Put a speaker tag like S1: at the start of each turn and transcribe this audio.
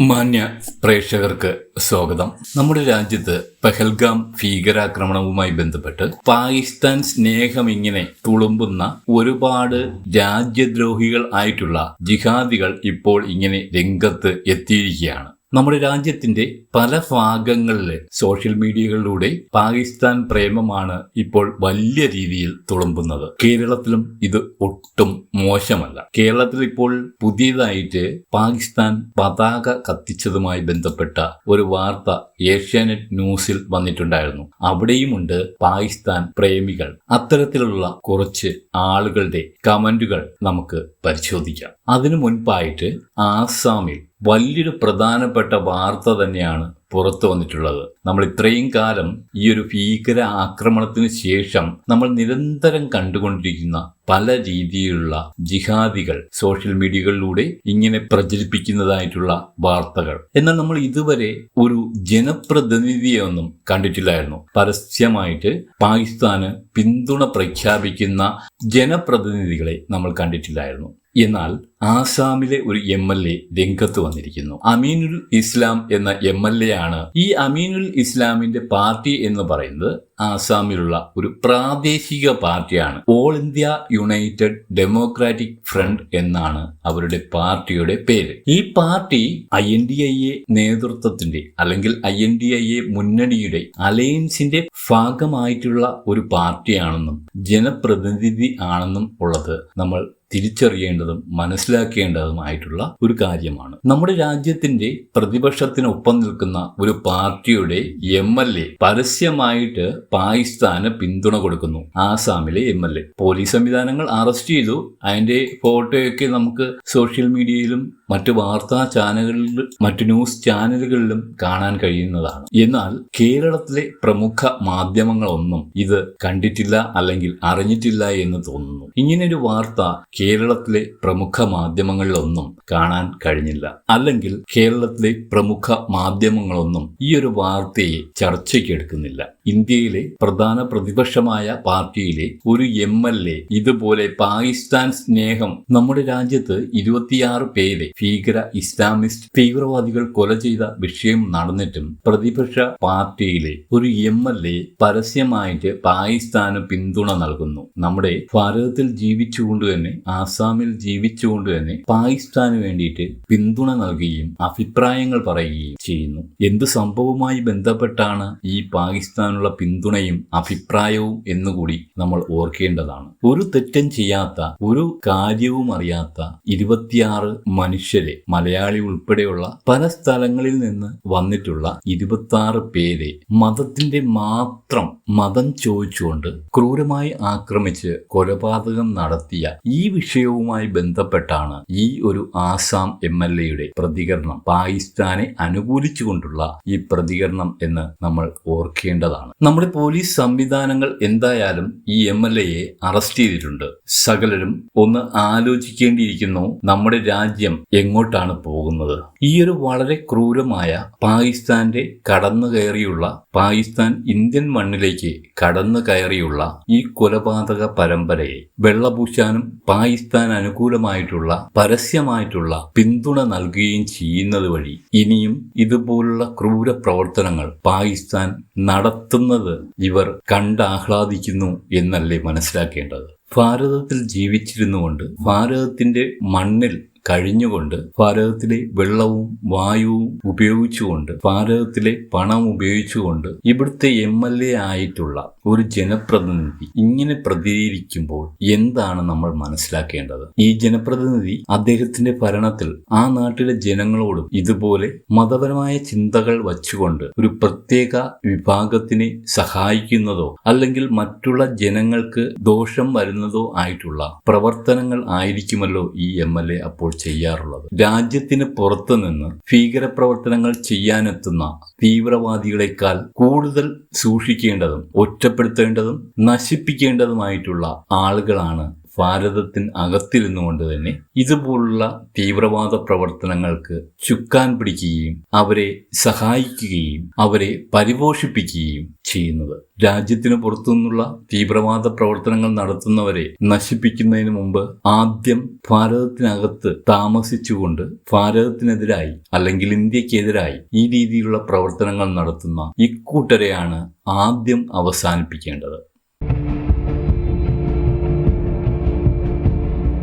S1: മാന്യ പ്രേക്ഷകർക്ക് സ്വാഗതം. നമ്മുടെ രാജ്യത്ത് പെഹൽഗാം ഭീകരാക്രമണവുമായി ബന്ധപ്പെട്ട് പാകിസ്ഥാൻ സ്നേഹം ഇങ്ങനെ തുളുമ്പുന്ന ഒരുപാട് രാജ്യദ്രോഹികൾ ആയിട്ടുള്ള ജിഹാദികൾ ഇപ്പോൾ ഇങ്ങനെ രംഗത്ത് എത്തിയിരിക്കുകയാണ്. നമ്മുടെ രാജ്യത്തിന്റെ പല ഭാഗങ്ങളിലെ സോഷ്യൽ മീഡിയകളിലൂടെ പാകിസ്ഥാൻ പ്രേമമാണ് ഇപ്പോൾ വലിയ രീതിയിൽ തുളുമ്പുന്നത്. കേരളത്തിലും ഇത് ഒട്ടും മോശമല്ല. കേരളത്തിൽ ഇപ്പോൾ പുതിയതായിട്ട് പാകിസ്ഥാൻ പതാക കത്തിച്ചതുമായി ബന്ധപ്പെട്ട ഒരു വാർത്ത ഏഷ്യാനെറ്റ് ന്യൂസിൽ വന്നിട്ടുണ്ടായിരുന്നു. അവിടെയുമുണ്ട് പാകിസ്ഥാൻ പ്രേമികൾ. അത്തരത്തിലുള്ള കുറച്ച് ആളുകളുടെ കമന്റുകൾ നമുക്ക് പരിശോധിക്കാം. അതിനു മുൻപായിട്ട് ആസാമിൽ വലിയൊരു പ്രധാനപ്പെട്ട വാർത്ത തന്നെയാണ് പുറത്തു വന്നിട്ടുള്ളത്. നമ്മൾ ഇത്രയും കാലം ഈ ഒരു ഭീകര ആക്രമണത്തിന് ശേഷം നമ്മൾ നിരന്തരം കണ്ടുകൊണ്ടിരിക്കുന്ന പല രീതിയിലുള്ള ജിഹാദികൾ സോഷ്യൽ മീഡിയകളിലൂടെ ഇങ്ങനെ പ്രചരിപ്പിക്കുന്നതായിട്ടുള്ള വാർത്തകൾ. എന്നാൽ നമ്മൾ ഇതുവരെ ഒരു ജനപ്രതിനിധിയൊന്നും കണ്ടിട്ടില്ലായിരുന്നു. പരസ്യമായിട്ട് പാകിസ്ഥാന് പിന്തുണ പ്രഖ്യാപിക്കുന്ന ജനപ്രതിനിധികളെ നമ്മൾ കണ്ടിട്ടില്ലായിരുന്നു. എന്നാൽ ആസാമിലെ ഒരു എം എൽ എ രംഗത്ത് വന്നിരിക്കുന്നു. അമീനുൽ ഇസ്ലാം എന്ന എം എൽ എ ആണ് ഈ അമീനുൽ ഇസ്ലാമിന്റെ പാർട്ടി എന്ന് പറയുന്നത് ആസാമിലുള്ള ഒരു പ്രാദേശിക പാർട്ടിയാണ്. All India united democratic front എന്നാണ് അവരുടെ പാർട്ടിയുടെ പേര്. ഈ party I N D I A നേതൃത്വത്തിന്റെ അല്ലെങ്കിൽ I N D I A മുന്നണിയുടെ അലയൻസിന്റെ ഭാഗമായിട്ടുള്ള ഒരു പാർട്ടിയാണെന്നും ജനപ്രതിനിധി ആണെന്നും ഉള്ളത് നമ്മൾ തിരിച്ചറിയേണ്ടതും മനസ്സിലാക്കേണ്ടതുമായിട്ടുള്ള ഒരു കാര്യമാണ്. നമ്മുടെ രാജ്യത്തിന്റെ പ്രതിപക്ഷത്തിനൊപ്പം നിൽക്കുന്ന ഒരു പാർട്ടിയുടെ എം എൽ എ പരസ്യമായിട്ട് പാകിസ്ഥാന് പിന്തുണ കൊടുക്കുന്നു. ആസാമിലെ എം എൽ എ. പോലീസ് സംവിധാനങ്ങൾ അറസ്റ്റ് ചെയ്തു. അതിന്റെ ഫോട്ടോയൊക്കെ നമുക്ക് സോഷ്യൽ മീഡിയയിലും മറ്റു വാർത്താ ചാനലുകളിലും മറ്റു ന്യൂസ് ചാനലുകളിലും കാണാൻ കഴിയുന്നതാണ്. എന്നാൽ കേരളത്തിലെ പ്രമുഖ മാധ്യമങ്ങളൊന്നും ഇത് കണ്ടിട്ടില്ല അല്ലെങ്കിൽ അറിഞ്ഞിട്ടില്ല എന്ന് തോന്നുന്നു. ഇങ്ങനൊരു വാർത്ത കേരളത്തിലെ പ്രമുഖ മാധ്യമങ്ങളിലൊന്നും കാണാൻ കഴിഞ്ഞില്ല. അല്ലെങ്കിൽ കേരളത്തിലെ പ്രമുഖ മാധ്യമങ്ങളൊന്നും ഈ ഒരു വാർത്തയെ ചർച്ചയ്ക്ക് എടുക്കുന്നില്ല. ഇന്ത്യയിലെ പ്രധാന പ്രതിപക്ഷമായ പാർട്ടിയിലെ ഒരു എം എൽ എ ഇതുപോലെ പാകിസ്ഥാൻ സ്നേഹം നമ്മുടെ രാജ്യത്ത് ഇരുപത്തിയാറ് പേരെ ഭീകര ഇസ്ലാമിസ്റ്റ് തീവ്രവാദികൾ കൊല ചെയ്ത വിഷയം നടന്നിട്ടും പ്രതിപക്ഷ പാർട്ടിയിലെ ഒരു എം എൽ എ പരസ്യമായിട്ട് പാകിസ്ഥാന് പിന്തുണ നൽകുന്നു. നമ്മുടെ ഭാരതത്തിൽ ജീവിച്ചുകൊണ്ട് തന്നെ ആസാമിൽ ജീവിച്ചുകൊണ്ട് തന്നെ പാകിസ്ഥാന് വേണ്ടിയിട്ട് പിന്തുണ നൽകുകയും അഭിപ്രായങ്ങൾ പറയുകയും ചെയ്യുന്നു. എന്ത് സംഭവവുമായി ബന്ധപ്പെട്ടാണ് ഈ പാകിസ്ഥാനുള്ള പിന്തുണയും അഭിപ്രായവും എന്നുകൂടി നമ്മൾ ഓർക്കേണ്ടതാണ്. ഒരു തെറ്റും ചെയ്യാത്ത ഒരു കാര്യവും അറിയാത്ത ഇരുപത്തിയാറ് മനുഷ്യരെ മലയാളി ഉൾപ്പെടെയുള്ള പല സ്ഥലങ്ങളിൽ നിന്ന് വന്നിട്ടുള്ള ഇരുപത്തി ആറ് പേരെ മതത്തിന്റെ മാത്രം മതം ചോദിച്ചുകൊണ്ട് ക്രൂരമായി ആക്രമിച്ച് കൊലപാതകം നടത്തിയ ഈ വിഷയവുമായി ബന്ധപ്പെട്ടാണ് ഈ ഒരു ആസാം എം എൽ എയുടെ പ്രതികരണം പാകിസ്ഥാനെ അനുകൂലിച്ചുകൊണ്ടുള്ള ഈ പ്രതികരണം എന്ന് നമ്മൾ ഓർക്കേണ്ടതാണ്. നമ്മുടെ പോലീസ് സംവിധാനങ്ങൾ എന്തായാലും ഈ എം എൽ എയെ അറസ്റ്റ് ചെയ്തിട്ടുണ്ട്. സകലരും ഒന്ന് ആലോചിക്കേണ്ടിയിരിക്കുന്നു നമ്മുടെ രാജ്യം എങ്ങോട്ടാണ് പോകുന്നത്. ഈ ഒരു വളരെ ക്രൂരമായ പാകിസ്ഥാന്റെ കടന്നു കയറിയുള്ള പാകിസ്ഥാൻ ഇന്ത്യൻ മണ്ണിലേക്ക് കടന്നു കയറിയുള്ള ഈ കൊലപാതക പരമ്പരയെ വെള്ളപൂശാനും പാകിസ്ഥാൻ അനുകൂലമായിട്ടുള്ള പരസ്യമായിട്ടുള്ള പിന്തുണ നൽകുകയും ചെയ്യുന്നത് വഴി ഇനിയും ഇതുപോലുള്ള ക്രൂര പ്രവർത്തനങ്ങൾ പാകിസ്ഥാൻ നടത്തുന്നത് ഇവർ കണ്ടാഹ്ലാദിക്കുന്നു എന്നല്ലേ മനസ്സിലാക്കേണ്ടത്? ഭാരതത്തിൽ ജീവിച്ചിരുന്നുകൊണ്ട് ഭാരതത്തിന്റെ മണ്ണിൽ കഴിഞ്ഞുകൊണ്ട് ഭാരതത്തിലെ വെള്ളവും വായുവും ഉപയോഗിച്ചുകൊണ്ട് ഭാരതത്തിലെ പണം ഉപയോഗിച്ചുകൊണ്ട് ഇവിടുത്തെ എം എൽ എ ആയിട്ടുള്ള ഒരു ജനപ്രതിനിധി ഇങ്ങനെ പ്രതികരിക്കുമ്പോൾ എന്താണ് നമ്മൾ മനസ്സിലാക്കേണ്ടത്? ഈ ജനപ്രതിനിധി അദ്ദേഹത്തിന്റെ ഭരണത്തിൽ ആ നാട്ടിലെ ജനങ്ങളോടും ഇതുപോലെ മതപരമായ ചിന്തകൾ വച്ചുകൊണ്ട് ഒരു പ്രത്യേക വിഭാഗത്തിനെ സഹായിക്കുന്നതോ അല്ലെങ്കിൽ മറ്റുള്ള ജനങ്ങൾക്ക് ദോഷം വരുന്നതോ ആയിട്ടുള്ള പ്രവർത്തനങ്ങൾ ആയിരിക്കുമല്ലോ ഈ എം അപ്പോൾ ചെയ്യാറുള്ളത്. രാജ്യത്തിന് പുറത്തു നിന്ന് ഭീകരപ്രവർത്തനങ്ങൾ ചെയ്യാനെത്തുന്ന തീവ്രവാദികളെക്കാൾ കൂടുതൽ സൂക്ഷിക്കേണ്ടതും ഒറ്റപ്പെടുത്തേണ്ടതും നശിപ്പിക്കേണ്ടതുമായിട്ടുള്ള ആളുകളാണ് ഭാരതത്തിന് അകത്തിരുന്നു കൊണ്ട് തന്നെ ഇതുപോലുള്ള തീവ്രവാദ പ്രവർത്തനങ്ങൾക്ക് ചുക്കാൻ പിടിക്കുകയും അവരെ സഹായിക്കുകയും അവരെ പരിപോഷിപ്പിക്കുകയും ചെയ്യുന്നത്. രാജ്യത്തിന് പുറത്തുനിന്നുള്ള തീവ്രവാദ പ്രവർത്തനങ്ങൾ നടത്തുന്നവരെ നശിപ്പിക്കുന്നതിന് മുമ്പ് ആദ്യം ഭാരതത്തിനകത്ത് താമസിച്ചുകൊണ്ട് ഭാരതത്തിനെതിരായി അല്ലെങ്കിൽ ഇന്ത്യക്കെതിരായി ഈ രീതിയിലുള്ള പ്രവർത്തനങ്ങൾ നടത്തുന്ന ഇക്കൂട്ടരെയാണ് ആദ്യം അവസാനിപ്പിക്കേണ്ടത്.